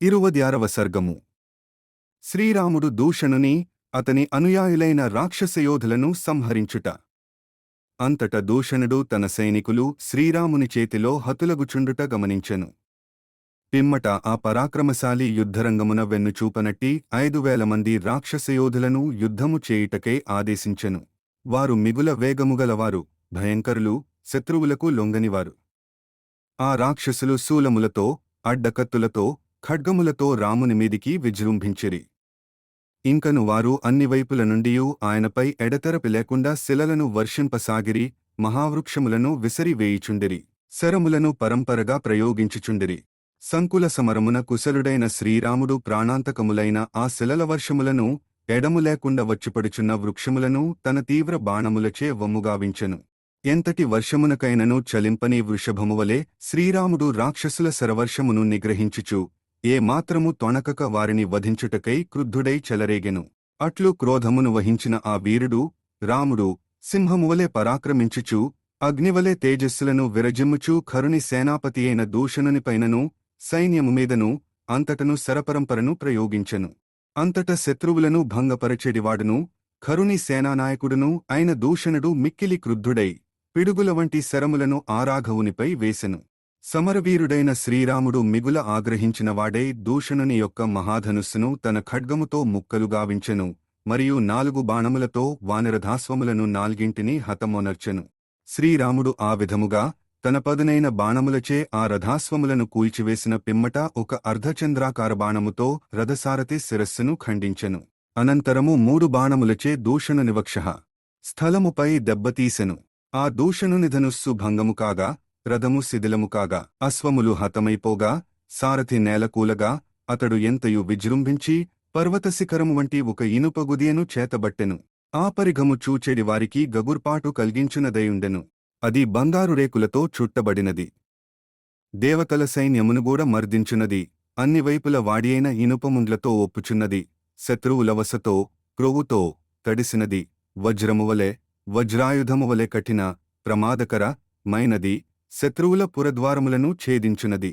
ఇరువద్యారవ సర్గము. శ్రీరాముడు దూషణుని అతని అనుయాయులైన రాక్షసయోధులను సంహరించుట. అంతట దూషణుడు తన సైనికులు శ్రీరాముని చేతిలో హతులగుచుండుట గమనించెను. పిమ్మట ఆ పరాక్రమశాలి యుద్ధరంగమున వెన్నుచూపనట్టి ఐదు వేల మంది రాక్షసయోధులను యుద్ధము చేయుటకై ఆదేశించెను. వారు మిగుల వేగముగలవారు భయంకరులు శత్రువులకు లొంగనివారు. ఆ రాక్షసులు శూలములతో అడ్డకత్తులతో ఖడ్గములతో రాముని మీదికి విజృంభించిరి. ఇంకను వారు అన్ని వైపుల నుండియూ ఆయనపై ఎడతెరపి లేకుండా శిలలను వర్షింపసాగిరి మహావృక్షములను విసిరివేయిచుండిరి శరములను పరంపరగా ప్రయోగించుచుండిరి. సంకుల సమరమున కుశలుడైన శ్రీరాముడు ప్రాణాంతకములైన ఆ శిలల వర్షములను ఎడము లేకుండా వచ్చిపడుచున్న వృక్షములను తన తీవ్ర బాణములచే వమ్ముగావించెను ఎంతటి వర్షమునకైనను చలింపని వృషభమువలే శ్రీరాముడు రాక్షసుల శరవర్షమును నిగ్రహించుచు ఏమాత్రము తొణకక వారిని వధించుటకై క్రుద్ధుడై చెలరేగెను. అట్లు క్రోధమును వహించిన ఆ వీరుడు రాముడు సింహమువలే పరాక్రమించుచు అగ్నివలే తేజస్సులను విరజిమ్ముచూ ఖరుని సేనాపతి అయిన దూషణునిపైనను సైన్యము మీదను అంతటను శరపరంపరను ప్రయోగించెను. అంతట శత్రువులను భంగపరచెడివాడును ఖరుని సేనానాయకుడును అయిన దూషణుడు మిక్కిలి క్రుద్ధుడై పిడుగుల వంటి శరములను ఆరాఘవునిపై వేసెను. సమరవీరుడైన శ్రీరాముడు మిగుల ఆగ్రహించినవాడై దూషణుని యొక్క మహాధనుస్సును తన ఖడ్గముతో ముక్కలుగావించెను మరియు నాలుగు బాణములతో వానరధాస్వములను నాల్గింటిని హతమొనర్చెను. శ్రీరాముడు ఆ విధముగా తన పదునైన బాణములచే ఆ రథాస్వములను కూల్చివేసిన పిమ్మట ఒక అర్ధచంద్రాకార బాణముతో రథసారథి శిరస్సును ఖండించెను. అనంతరము మూడు బాణములచే దూషణ నివక్ష స్థలముపై దెబ్బతీసెను. ఆ దూషణుని ధనుస్సు భంగము కాగా రథము శిథిలము కాగా అశ్వములు హతమైపోగా సారథి నేలకూలగా అతడు ఎంతయు విజృంభించి పర్వతశిఖరము వంటి ఒక ఇనుపగుదియను చేతబట్టెను. ఆ పరిఘము చూచెడి వారికి గగుర్పాటు కలిగించునదయుండెను. అది బంగారు రేకులతో చుట్టబడినది. దేవతల సైన్యమును కూడా మర్దించున్నది అన్ని వైపుల వాడియైన ఇనుపముండ్లతో ఒప్పుచున్నది. శత్రువులవసతో క్రొవ్వుతో తడిసినది. వజ్రమువలె వజ్రాయుధమువలె కఠిన ప్రమాదకర మైనది. శత్రువుల పురద్వారములను ఛేదించునది.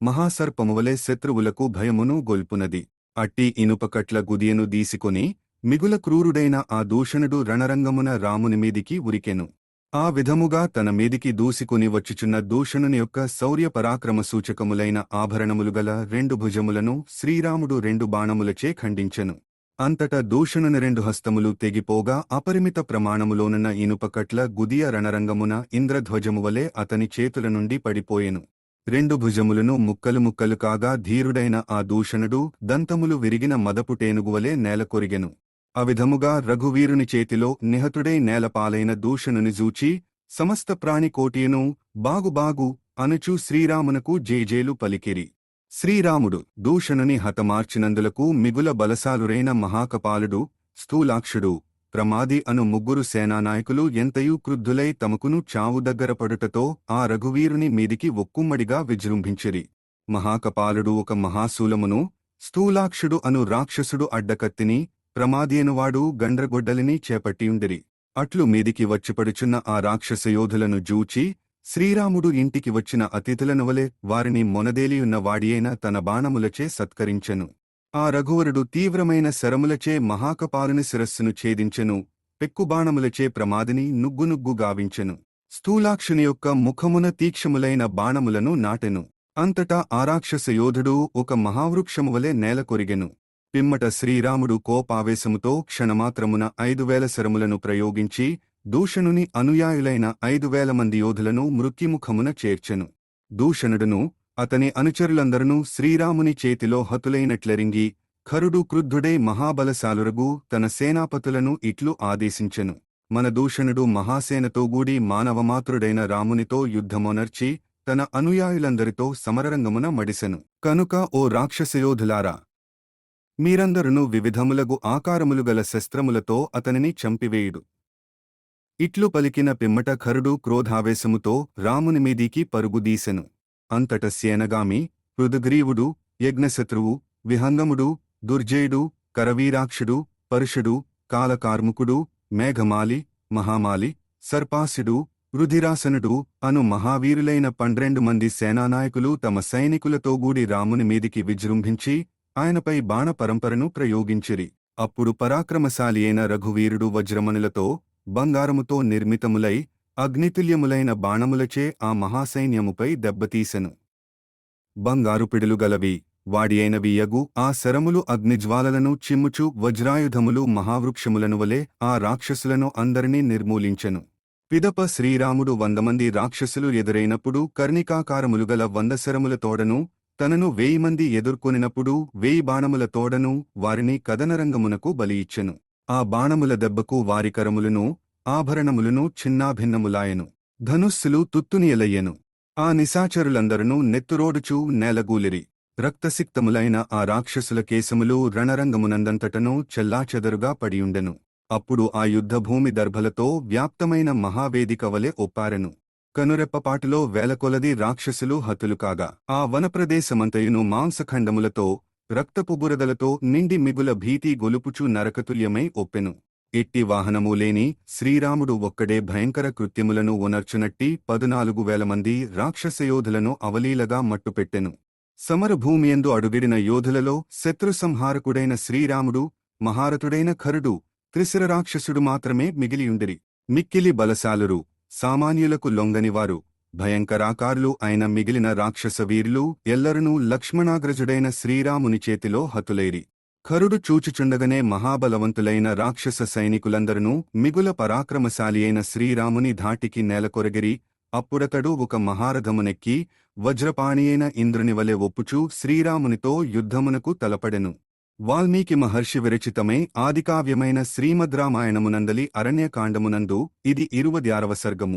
మహాసర్పమువలె శత్రువులకు భయమును గొల్పునది. అట్టి ఇనుపకట్ల గుదియను దీసికొని మిగుల క్రూరుడైన ఆ దూషణుడు రణరంగమున రాముని మీదికి ఉరికెను. ఆ విధముగా తన మీదికి దూసుకుని వచ్చుచున్న దూషణుని యొక్క శౌర్య పరాక్రమ సూచకములైన ఆభరణములు గల రెండు భుజములను శ్రీరాముడు రెండు బాణములచే ఖండించెను. అంతట దూషణుని రెండు హస్తములు తెగిపోగా అపరిమిత ప్రమాణములోనున్న ఇనుపకట్ల గుదియ రణరంగమున ఇంద్రధ్వజమువలే అతని చేతుల నుండి పడిపోయెను. రెండు భుజములను ముక్కలు ముక్కలు కాగా ధీరుడైన ఆ దూషణుడు దంతములు విరిగిన మదపుటేనుగువలే నేలకొరిగెను. అవిధముగా రఘువీరుని చేతిలో నిహతుడై నేలపాలైన దూషణుని జూచి సమస్త ప్రాణికోటియను బాగుబాగు అనుచు శ్రీరామునకు జేజేలు పలికిరి. శ్రీరాముడు దూషణుని హతమార్చినందులకు మిగుల బలసాలురైన మహాకపాలుడు స్థూలాక్షుడు ప్రమాది అను ముగ్గురు సేనానాయకులు ఎంతయూ క్రుద్ధులై తమకును చావు దగ్గర పడుటతో ఆ రఘువీరుని మీదికి ఒక్కుమ్మడిగా విజృంభించిరి. మహాకపాలుడు ఒక మహాశూలమును స్థూలాక్షుడు అను రాక్షసుడు అడ్డకత్తిని ప్రమాదియనువాడు గండ్రగొడ్డలిని చేపట్టియుండిరి. అట్లు మీదికి వచ్చిపడుచున్న ఆ రాక్షసయోధులను జూచి శ్రీరాముడు ఇంటికి వచ్చిన అతిథులనువలే వారిని మొనదేలియున్న వాడియైన తన బాణములచే సత్కరించెను. ఆ రఘువరుడు తీవ్రమైన శరములచే మహాకపాలుని శిరస్సును ఛేదించెను పెక్కుబాణములచే ప్రమాదిని నుగ్గునుగ్గు గావించెను. స్థూలాక్షుని యొక్క ముఖమున తీక్షములైన బాణములను నాటెను. అంతటా ఆరాక్షస యోధుడు ఒక మహావృక్షము వలె నేలకొరిగెను పిమ్మట శ్రీరాముడు కోపావేశముతో క్షణమాత్రమున ఐదు వేల శరములను ప్రయోగించి దూషణుని అనుయాయులైన ఐదు వేల మంది యోధులను మృత్యుముఖమున చేర్చెను. దూషణుడును అతని అనుచరులందరూ శ్రీరాముని చేతిలో హతులైనట్లరింగి ఖరుడు క్రుద్ధుడై మహాబలశాలురగు తన సేనాపతులను ఇట్లు ఆదేశించెను. మన దూషణుడు మహాసేనతో గూడి మానవమాతృడైన రామునితో యుద్ధమొనర్చి తన అనుయాయులందరితో సమరరంగమున మడిసెను. కనుక ఓ రాక్షసయోధులారా! మీరందరును వివిధములగు ఆకారములు గల శస్త్రములతో అతనిని చంపివేయుడు. ఇట్లు పలికిన పిమ్మట ఖరుడు క్రోధావేశముతో రాముని మీదికి పరుగుదీసెను. అంతట సేనగామి పృథుగ్రీవుడు యజ్ఞశత్రువు విహంగముడు దుర్జయుడు కరవీరాక్షుడు పరుషుడు కాలకార్ముకుడు మేఘమాలి మహామాలి సర్పాసుడు రుధిరాసనుడు అను మహావీరులైన పండ్రెండు మంది సేనానాయకులు తమ సైనికులతో గూడి రాముని మీదికి విజృంభించి ఆయనపై బాణపరంపరను ప్రయోగించిరి. అప్పుడు పరాక్రమశాలి అయిన రఘువీరుడు వజ్రమణులతో బంగారముతో నిర్మితములై అగ్నితుల్యములైన బాణములచే ఆ మహాసైన్యముపై దెబ్బతీసెను. బంగారు పిడులు గలవి వాడి అయినవి యగు ఆ శరములు అగ్నిజ్వాలలను చిమ్ముచు వజ్రాయుధములు మహావృక్షములను వలె ఆ రాక్షసులను అందరినీ నిర్మూలించెను. పిదప శ్రీరాముడు వందమంది రాక్షసులు ఎదురైనప్పుడు కర్ణికాకారములు గల వంద శరముల తోడను తనను వేయి మంది ఎదుర్కొనినప్పుడు వేయి బాణముల తోడను వారిని కదనరంగమునకు బలియిచ్చెను. ఆ బాణముల దెబ్బకు వారి కరములను ఆభరణములను చిన్నాభిన్నములాయెను. ధనుస్సులు తుత్తునియలయ్యెను ఆ నిశాచరులందరూ నెత్తురోడుచూ నేలగూలిరి. రక్తసిక్తములైన ఆ రాక్షసుల కేశములు రణరంగమునందంతటనూ చెల్లాచెదరుగా పడియుండెను. అప్పుడు ఆ యుద్ధభూమి దర్భలతో వ్యాప్తమైన మహావేదిక వలె ఒప్పారెను. కనురెప్పపాటులో వేలకొలది రాక్షసులు హతులు కాగా ఆ వనప్రదేశమంతయును మాంసఖండములతో రక్తపు బురదలతో నిండి మిగుల భీతి గొలుపుచు నరకతుల్యమై ఒప్పెను. ఎట్టి వాహనము లేని శ్రీరాముడు ఒక్కడే భయంకర కృత్యములను ఉనర్చునట్టి పదునాలుగు వేల మంది రాక్షసయోధులను అవలీలగా మట్టుపెట్టెను. సమరభూమియందు అడుగిడిన యోధులలో శత్రుసంహారకుడైన శ్రీరాముడు మహారథుడైన ఖరుడు త్రిశిర రాక్షసుడు మాత్రమే మిగిలియుండిరి. మిక్కిలి బలశాలురు సామాన్యులకు లొంగనివారు భయంకరాకారులు అయిన మిగిలిన రాక్షస వీరులు ఎల్లరనూ లక్ష్మణాగ్రజుడైన శ్రీరాముని చేతిలో హతులైరి. ఖరుడు చూచుచుండగనే మహాబలవంతులైన రాక్షస సైనికులందరనూ మిగుల పరాక్రమశాలి అయిన శ్రీరాముని ధాటికి నేలకొరగిరి అప్పుడతడు ఒక మహారథమునెక్కి వజ్రపాణియైన ఇంద్రుని వలె ఒప్పుచూ శ్రీరామునితో యుద్ధమునకు తలపడెను. వాల్మీకి మహర్షి విరచితమై ఆదికావ్యమైన శ్రీమద్రామాయణమునందలి అరణ్యకాండమునందు ఇది ఇరువద్యారవ సర్గము.